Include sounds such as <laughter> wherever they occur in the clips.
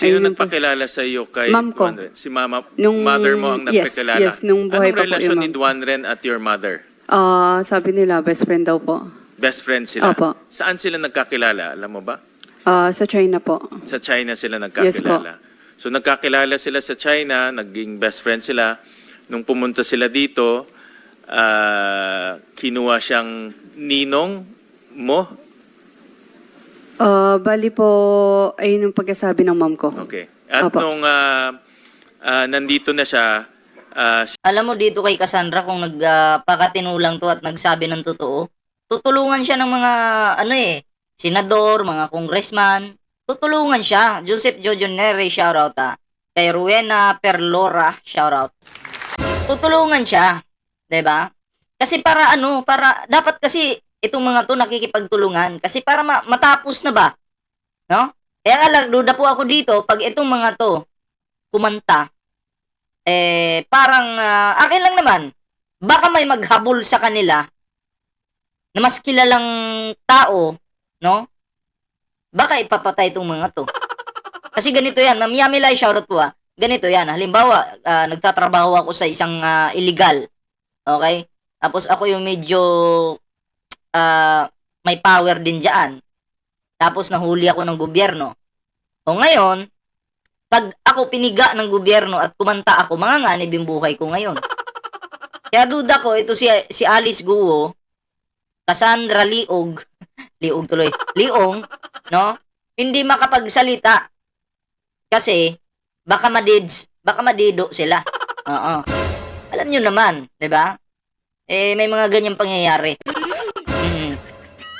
Sino Ayun nagpakilala sa iyo kay Ma'am ko. Duanren? Si mama, Nung- mother mo ang yes, nagpakilala? yes, nung buhay Anong pa po relasyon ni ma'am. Duanren at your mother? Ah, sabi nila, best friend daw po. Best friends sila? Opo. Saan sila nagkakilala? Alam mo ba? Ah, sa China po. Sa China sila Yes po. nagkakilala. so nagkakilala sila sa China, naging best friend sila. Nung pumunta sila dito, ah, kinuha siyang ninong mo. Ah, bali po, ayun yung pagkasabi ng mom ko. Okay. At Opo. nung ah, ah, nandito na siya, ah, Alam mo dito kay Cassandra kung nagpakatinulang to at nagsabi ng totoo, tutulungan siya ng mga ano eh, senador, mga congressman, tutulungan siya. Joseph Jojo Nere, shoutout ah. Kay Ruena Perlora, shoutout. Tutulungan siya, 'di ba? Kasi para ano, para dapat kasi itong mga to nakikipagtulungan kasi para ma- matapos na ba? No? Kaya nga lang, duda po ako dito pag itong mga to kumanta, eh, parang ah, akin lang naman, baka may maghabol sa kanila na mas kilalang tao, no? Baka ipapatay itong mga to. Kasi ganito yan, Ma'am Yamilay, shoutout po ah. Ganito yan, halimbawa, ah, nagtatrabaho ako sa isang ah, illegal, okay? Tapos ako yung medyo ah, may power din dyan. Tapos nahuli ako ng gobyerno. O ngayon, pag ako piniga ng gobyerno at kumanta ako, manganganib yung buhay ko ngayon. <laughs> Kaya duda ko, ito si, si Alice Guo, Cassandra Liog, <laughs> Liog tuloy, Liong, no? Hindi makapagsalita. Kasi, baka madids, baka madido sila. <laughs> Oo. Alam nyo naman, di ba? Eh, may mga ganyang pangyayari. Mm.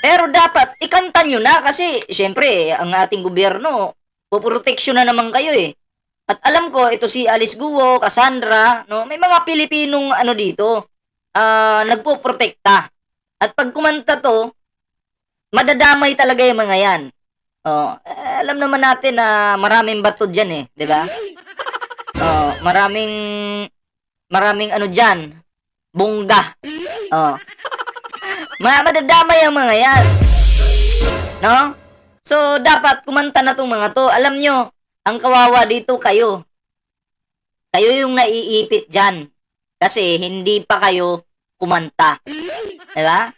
Pero dapat, ikanta nyo na kasi, syempre, ang ating gobyerno, poproteksyon na naman kayo eh. At alam ko, ito si Alice Guo, Cassandra, no? may mga Pilipinong ano dito, ah nagpoprotekta. At pag kumanta to, madadamay talaga yung mga yan. Oh, eh, alam naman natin na maraming bato dyan eh, di ba? Oh, maraming, maraming ano dyan, bongga. Oh. Ma madadamay ang mga yan. No? So, dapat kumanta na tong mga to. Alam nyo, ang kawawa dito kayo. Kayo yung naiipit dyan. Kasi hindi pa kayo kumanta. Diba?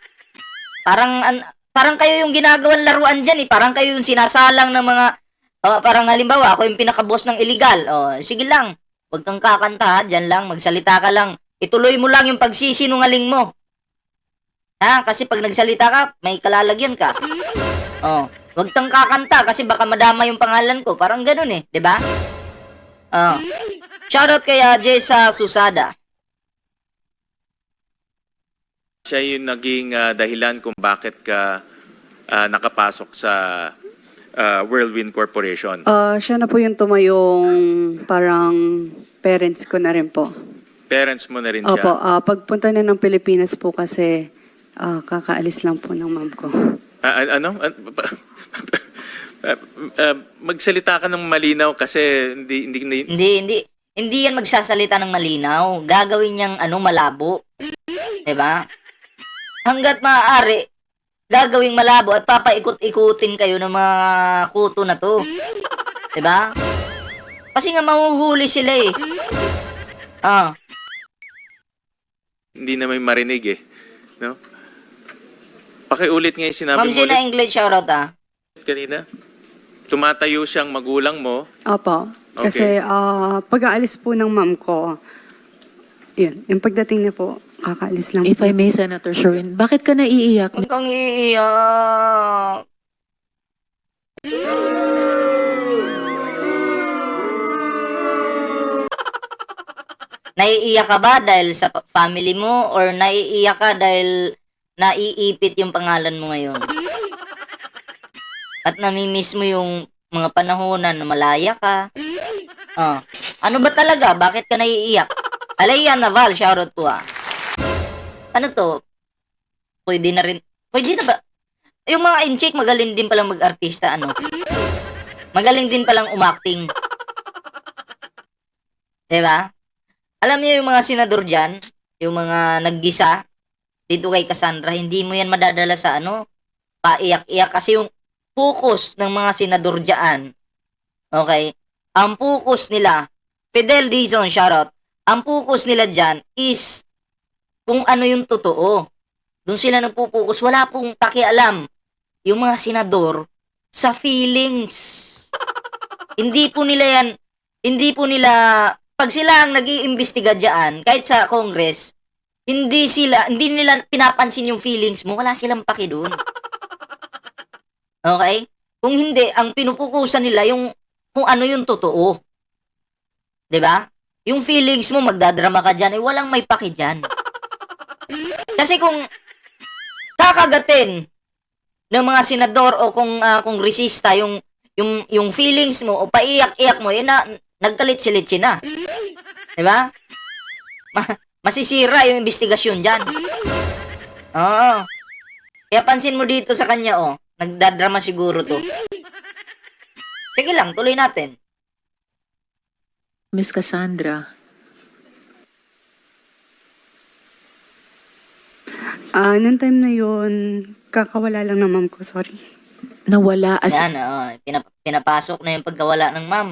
Parang, an, parang kayo yung ginagawang laruan dyan eh. Parang kayo yung sinasalang ng mga, oh, parang halimbawa, ako yung pinakaboss ng illegal. Oh, sige lang, huwag kang kakanta dyan lang, magsalita ka lang. Ituloy mo lang yung pagsisinungaling mo. Ha? Kasi pag nagsalita ka, may kalalagyan ka. Oh, wag kang kakanta kasi baka madama yung pangalan ko. Parang ganun eh, 'di ba? Oh. Shoutout kay uh, Jessa Susada. siya yung naging ah, dahilan kung bakit ka ah, nakapasok sa ah, Whirlwind Corporation. Ah, siya na po yung tumayong parang parents ko na rin po. Parents mo na rin siya. Opo, ah, pagpunta na ng Pilipinas po kasi ah, kakaalis lang po ng mom ko. Ah, ah, ano? Ah, ah, ah, magsalita ka ng malinaw kasi hindi hindi, hindi Hindi, hindi hindi yan magsasalita ng malinaw. Gagawin niyang ano malabo. 'Di ba? Hangga't maaari gagawing malabo at papaikot-ikutin kayo ng mga kuto na to. 'Di ba? Kasi nga mahuhuli sila eh. Ah, hindi na may marinig eh. No? Pakiulit nga yung sinabi Ma'am mo Gina ulit English shoutout ah. kanina. Tumatayo siyang magulang mo. Opo. Kasi ah, pag-aalis po ng mom ko, yun, yung pagdating niya po, kakaalis lang If. I may, Senator Sherwin, bakit ka naiiyak? Huwag kang iiyak. Naiiyak ka ba dahil sa family mo or naiiyak ka dahil naiipit yung pangalan mo ngayon? At namimiss mo yung mga panahonan na malaya ka? Oh. Ano ba talaga? Bakit ka naiiyak? Alaya Naval, shoutout po ah. Ano to? Pwede na rin. Pwede na ba? Yung mga incheck, magaling din palang mag-artista, ano? Magaling din palang umacting. 'Di ba? Alam niyo yung mga senador dyan, yung mga naggisa, dito kay Cassandra, hindi mo yan madadala sa ano, paiyak-iyak kasi yung focus ng mga senador dyan, okay, ang focus nila, Fidel Dizon, shoutout, ang focus nila dyan is kung ano yung totoo. Doon sila nagpupokus. Wala pong pakialam yung mga senador sa feelings. hindi po nila yan, hindi po nila, pag sila ang nag iimbestiga dyan, kahit sa Congress, hindi sila, hindi nila pinapansin yung feelings mo, wala silang paki doon. <laughs> Okay? Kung hindi, ang pinupukusan nila yung kung ano yung totoo. 'Di ba? Yung feelings mo magdadrama ka diyan, eh walang may paki diyan. <laughs> Kasi kung kakagatin ng mga senador o kung uh, kung resista yung yung yung feelings mo o paiyak-iyak mo eh na nagkalit-silitsi na. <laughs> 'Di ba? Ma- masisira yung investigasyon diyan. Oo. Kaya pansin mo dito sa kanya oh, nagdadrama siguro to. Sige lang, tuloy natin. Miss Cassandra, Ah, nung time na yun, kakawala lang ng mom ko, sorry. nawala as Yan, oh, pinap- pinapasok na yung pagkawala ng ma'am.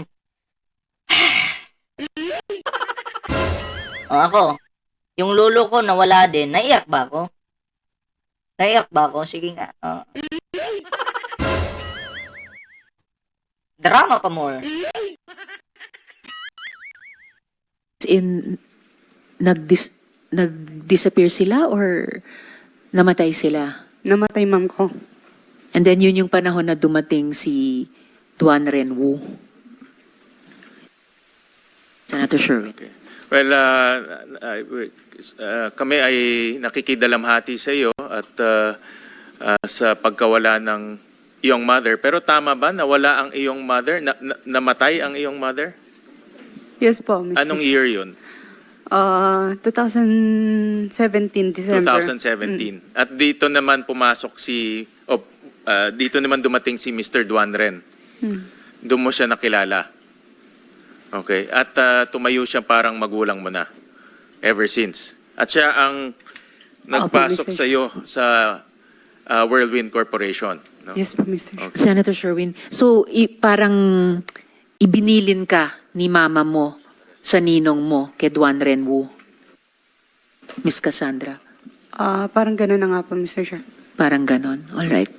<sighs> o ako, yung lolo ko nawala din, naiyak ba ako? Naiyak ba ako? Sige nga. oh. Drama pa more. in nagdis nag-disappear sila or namatay sila? Namatay mom ko. And then yun yung panahon na dumating si Duan Renwu. Senator Sherwin. Okay. Well, uh, uh, uh, kami ay nakikidalamhati sa iyo at uh, uh, sa pagkawala ng iyong mother. Pero tama ba nawala ang iyong mother? Na, na- namatay ang iyong mother? Yes po, Mr. Anong year yun? Ah, 2017, December. 2017. At dito naman pumasok si, o uh, dito naman dumating si Mr. Duan Ren. Hmm. Doon mo siya nakilala. Okay. At uh, tumayo siya parang magulang mo na. Ever since. At siya ang nagpasok Mr. sa iyo sa uh, Whirlwind Corporation. No? Yes po, Mr. Okay. Senator Sherwin, so i- parang ibinilin ka ni mama mo sa ninong mo kay Duan Renwu. Miss Cassandra, Ah, parang gano'n na nga po, Mr. Chair. parang ganon. All right.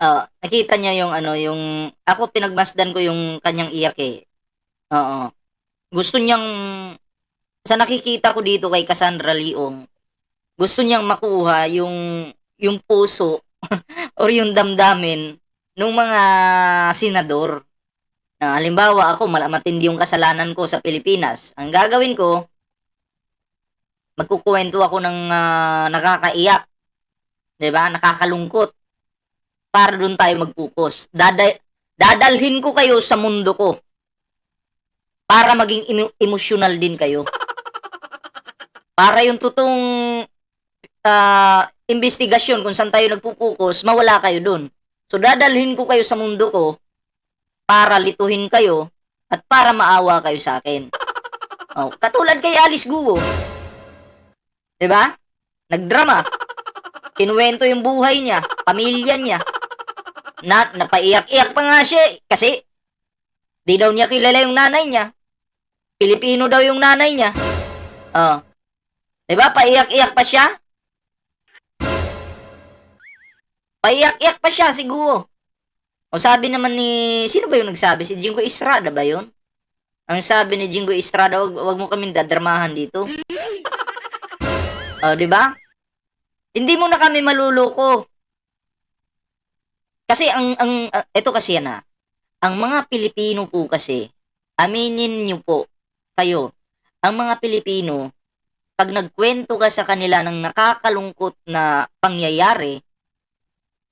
Ah, nakita niya yung ano, yung ako pinagmasdan ko yung kanyang iyak eh. Oo. Gusto niyang sa nakikita ko dito kay Cassandra Leong, gusto niyang makuha yung yung puso <laughs> or yung damdamin ng mga senador. Na halimbawa ako, matindi yung kasalanan ko sa Pilipinas. Ang gagawin ko, magkukuwento ako ng ah, nakakaiyak. 'Di ba? Nakakalungkot para doon tayo mag-focus. Dada- dadalhin ko kayo sa mundo ko para maging emo- emotional din kayo. <laughs> Para yung totoong ah, investigasyon kung saan tayo nagpo-focus, mawala kayo doon. So dadalhin ko kayo sa mundo ko para lituhin kayo at para maawa kayo sa akin. <laughs> Oh, katulad kay Alice Guo. 'Di ba? Nagdrama. Kinuwento yung buhay niya, pamilya niya. Na, napaiyak-iyak pa nga siya eh, kasi di daw niya kilala yung nanay niya. Pilipino daw yung nanay niya. Oh. 'Di ba? Paiyak-iyak pa siya. Paiyak-iyak pa siya siguro. O sabi naman ni sino ba yung nagsabi? Si Jingo Estrada ba 'yon? Ang sabi ni Jingo Estrada, wag, wag mo kaming dadramahan dito. Oh, 'di ba? Hindi mo na kami maluloko. Kasi ang ang ito kasi yan ah. Ang mga Pilipino po kasi, aminin niyo po kayo, ang mga Pilipino pag nagkwento ka sa kanila ng nakakalungkot na pangyayari,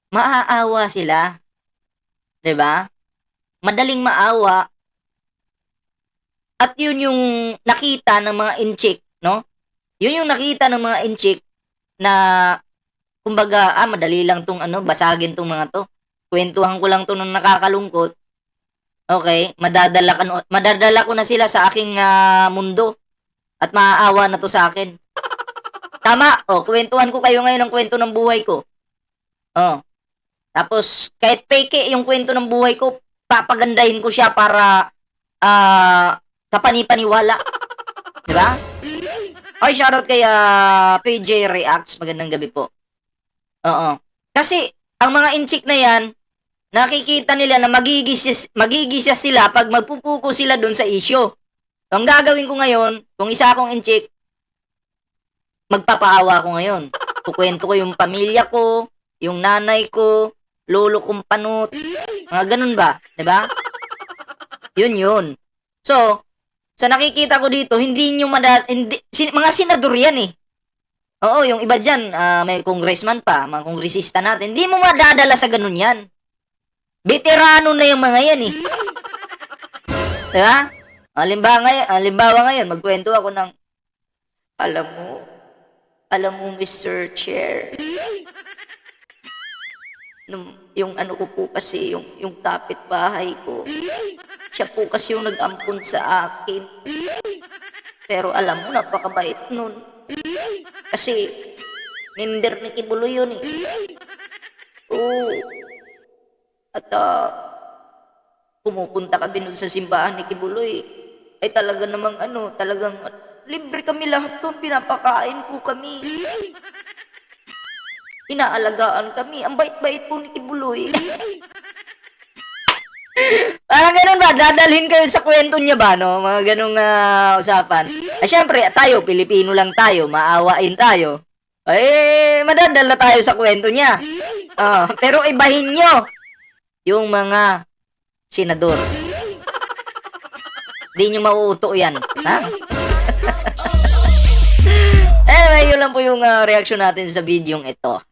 maaawa sila. 'Di ba? Madaling maawa. At yun yung nakita ng mga inchik, no? Yun yung nakita ng mga inchik na kumbaga, ah, madali lang tong ano, basagin tong mga to. Kwentuhan ko lang to nung nakakalungkot. Okay, madadala, ka, madadala ko na sila sa aking ah, mundo. At maaawa na to sa akin. <laughs> Tama, oh, kwentuhan ko kayo ngayon ng kwento ng buhay ko. Oh. Tapos, kahit peke yung kwento ng buhay ko, papagandahin ko siya para ah, kapani-paniwala. <laughs> Di ba? Okay, shoutout kay ah, PJ Reacts. Magandang gabi po. Oo. Kasi, ang mga inchik na yan, nakikita nila na magigisya, magigisya sila pag magpupuko sila doon sa issue. So, ang gagawin ko ngayon, kung isa akong inchik, magpapaawa ko ngayon. Kukwento ko yung pamilya ko, yung nanay ko, lolo kong panut, mga ganun ba? ba? Yun yun. So, sa nakikita ko dito, hindi nyo mada, hindi, sin- mga senador yan eh. Oo, yung iba dyan, ah, may congressman pa, mga kongresista natin, hindi mo madadala sa ganun yan. Veterano na yung mga yan eh. <laughs> Diba? Halimbawa ngayon, halimbawa ngayon, magkwento ako ng, alam mo, alam mo, Mr. Chair, nung, yung ano ko po kasi, yung, yung kapitbahay ko, siya po kasi yung nag-ampun sa akin. Pero alam mo, napakabait nun. Kasi, member ni Kibuloy yun eh. At ah, pumupunta kami nun sa simbahan ni Kibuloy. Ay talaga namang ano, talagang libre kami lahat doon, pinapakain po kami. Inaalagaan kami. Ang bait-bait po ni Kibuloy. <laughs> Parang ganun ba? Dadalhin kayo sa kwento niya ba, no? Mga ganung ah, usapan. Ay, syempre, tayo, Pilipino lang tayo. Maawain tayo. Eh, madadala tayo sa kwento niya. Ah, pero ibahin nyo yung mga senador. <laughs> Di nyo mauuto yan. Ha? <laughs> <laughs> anyway, yun lang po yung ah, reaction natin sa video ito.